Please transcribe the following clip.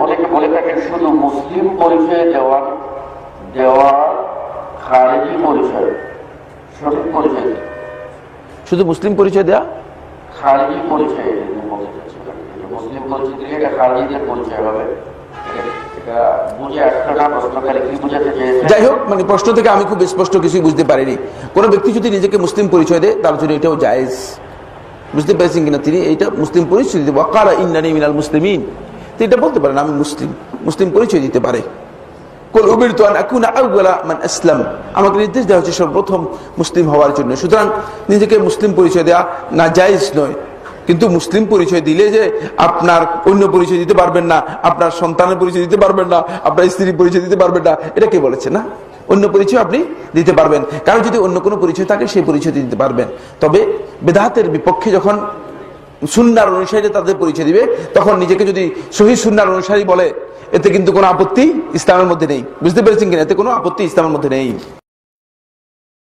অনেকে বলে থাকেন শুধু মুসলিম পরিচয় দেওয়ার দেওয়া খারেজি পরিচয় সঠিক পরিচয় শুধু মুসলিম পরিচয় দেয়া? খারেজি পরিচয় এটা মুসলিম পরিচয় দিলে এটা খারেজিদের পরিচয় হবে। এটা- এটা যাই হোক মানে প্রশ্ন থেকে আমি খুব স্পষ্ট কিছুই বুঝতে পারিনি। কোনো ব্যক্তি যদি নিজেকে মুসলিম পরিচয় দেয় তার জন্য এটাও জায়েজ। বুঝতে পেরেছেন কিনা তিনি? এইটা মুসলিম পরিচয় দিতে ওয়াকারা ইন্নানি মিনাল মুসলিমিন। এটা বলতে পারেন, আমি মুসলিম মুসলিম পরিচয় দিতে পারে। আমাকে নির্দেশ দেওয়া হচ্ছে সর্বপ্রথম মুসলিম হওয়ার জন্য। সুতরাং নিজেকে মুসলিম পরিচয় দেওয়া না জায়েজ নয়। কিন্তু মুসলিম পরিচয় দিলে যে আপনার অন্য পরিচয় দিতে পারবেন না, আপনার সন্তানের পরিচয় দিতে পারবেন না, আপনার স্ত্রীর পরিচয় দিতে পারবেন না, এটা কে বলেছে না? অন্য পরিচয় আপনি দিতে পারবেন। কারণ যদি অন্য কোনো পরিচয় থাকে, সেই পরিচয় দিতে পারবেন। তবে বেদাহাতের বিপক্ষে যখন সুন্নার অনুসারী তাদের পরিচয় দিবে। তখন নিজেকে যদি শহীদ সুন্নার অনুসারী বলে, এতে কিন্তু কোনো আপত্তি ইসলামের মধ্যে নেই। বুঝতে পেরেছেন কিনা? এতে কোনো আপত্তি ইসলামের মধ্যে নেই।